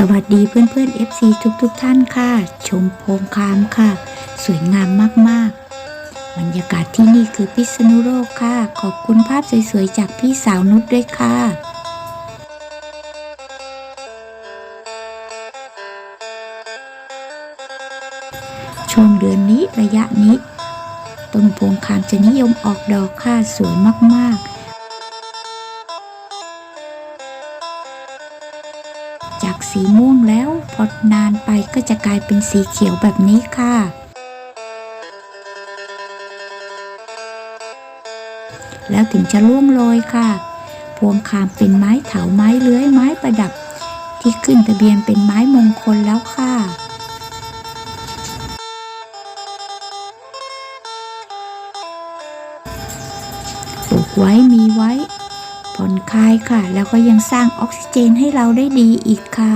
สวัสดีเพื่อนเพื่อน FC ทุกทุกท่านค่ะ ชมโพงคามค่ะ สวยงามมากๆ บรรยากาศที่นี่คือพิษณุโลกค่ะ ขอบคุณภาพสวยๆ จากพี่สาวนุชด้วยค่ะช่วงเดือนนี้ระยะนี้ ต้นโพงคามจะนิยมออกดอกค่ะ สวยมากๆ สีม่วงแล้ว พอนานไปก็จะกลายเป็นสีเขียวแบบนี้ค่ะ แล้วถึงจะร่วงโรยค่ะ พวงคามเป็นไม้เถาไม้เลื้อยไม้ประดับ ที่ขึ้นทะเบียนเป็นไม้มงคลแล้วค่ะปลูกไว้มีไว้ผ่อนคลายค่ะ แล้วก็ยังสร้างออกซิเจนให้เราได้ดีอีกค่ะ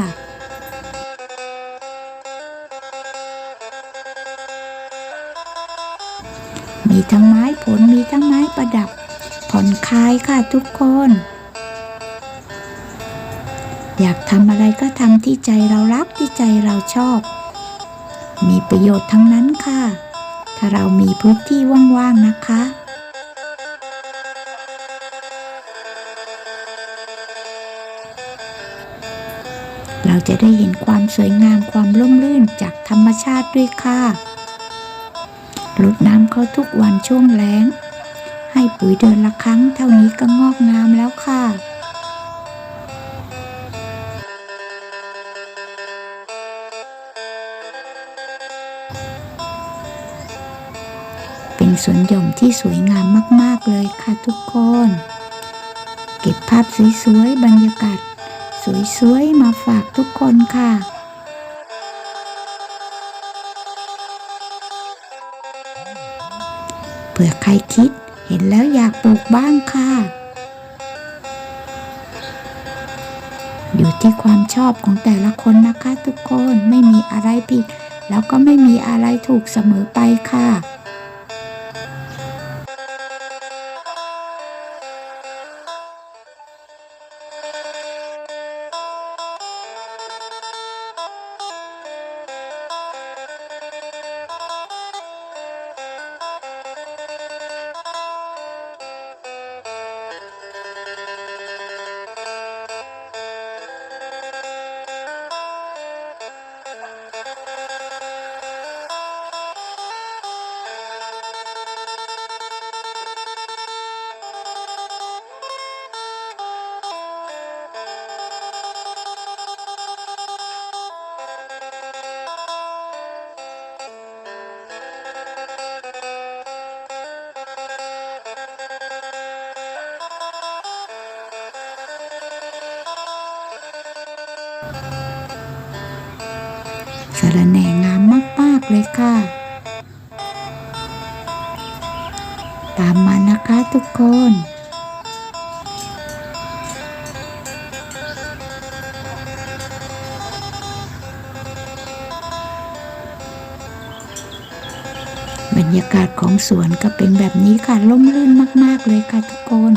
มีทั้งไม้ผลมีทั้งไม้ประดับ ผ่อนคลายค่ะทุกคน อยากทำอะไรก็ทำที่ใจเรารักที่ใจเราชอบ มีประโยชน์ทั้งนั้นค่ะ ถ้าเรามีพื้นที่ว่างๆนะคะเราจะได้เห็นความสวยงามความร่มรื่นจากธรรมชาติด้วยค่ะ รดน้ำเขาทุกวันช่วงแล้ง ให้ปุ๋ยเดือนละครั้งเท่านี้ก็งอกงามแล้วค่ะเป็นสวนหย่อมที่สวยงามมาก ๆ เลยค่ะทุกคน เก็บภาพสวย ๆ บรรยากาศ สวย ๆ มาฝากทุกคนค่ะ เผื่อใครคิดเห็นแล้วอยากปลูกบ้างค่ะ อยู่ที่ความชอบของแต่ละคนนะคะทุกคนไม่มีอะไรผิด แล้วก็ไม่มีอะไรถูกเสมอไปค่ะ สารแหน่งามมาก ๆ เลยค่ะ ตามมานะคะทุกคนบรรยากาศของสวนก็เป็นแบบนี้ค่ะล่มลื่นมาก ๆ เลยค่ะทุกคน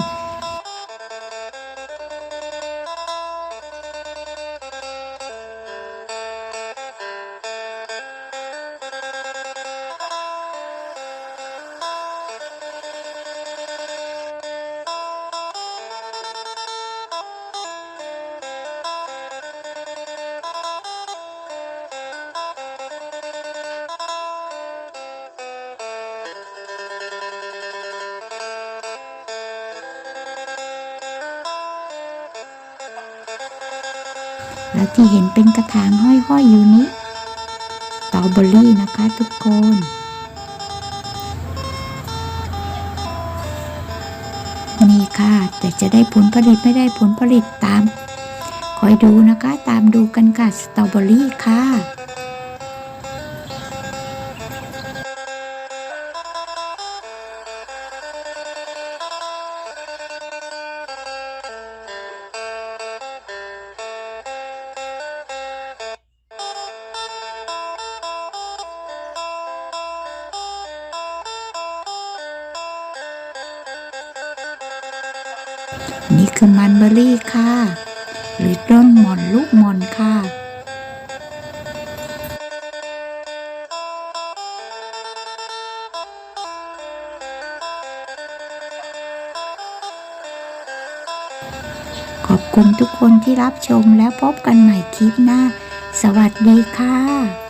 แล้วที่เห็นเป็นกระถางห้อยๆอยู่นี้ตอเบอรี่นะคะทุกคนนี่ค่ะ แต่จะได้ผลผลิตไม่ได้ผลผลิตตาม คอยดูนะคะ ตามดูกันค่ะ สตรอเบอรี่ค่ะ นี่คือมันเบอรี่ค่ะ หรือต้นมอนลูกมอนค่ะขอบคุณทุกคนที่รับชมและพบกันใหม่คลิปหน้า สวัสดีค่ะ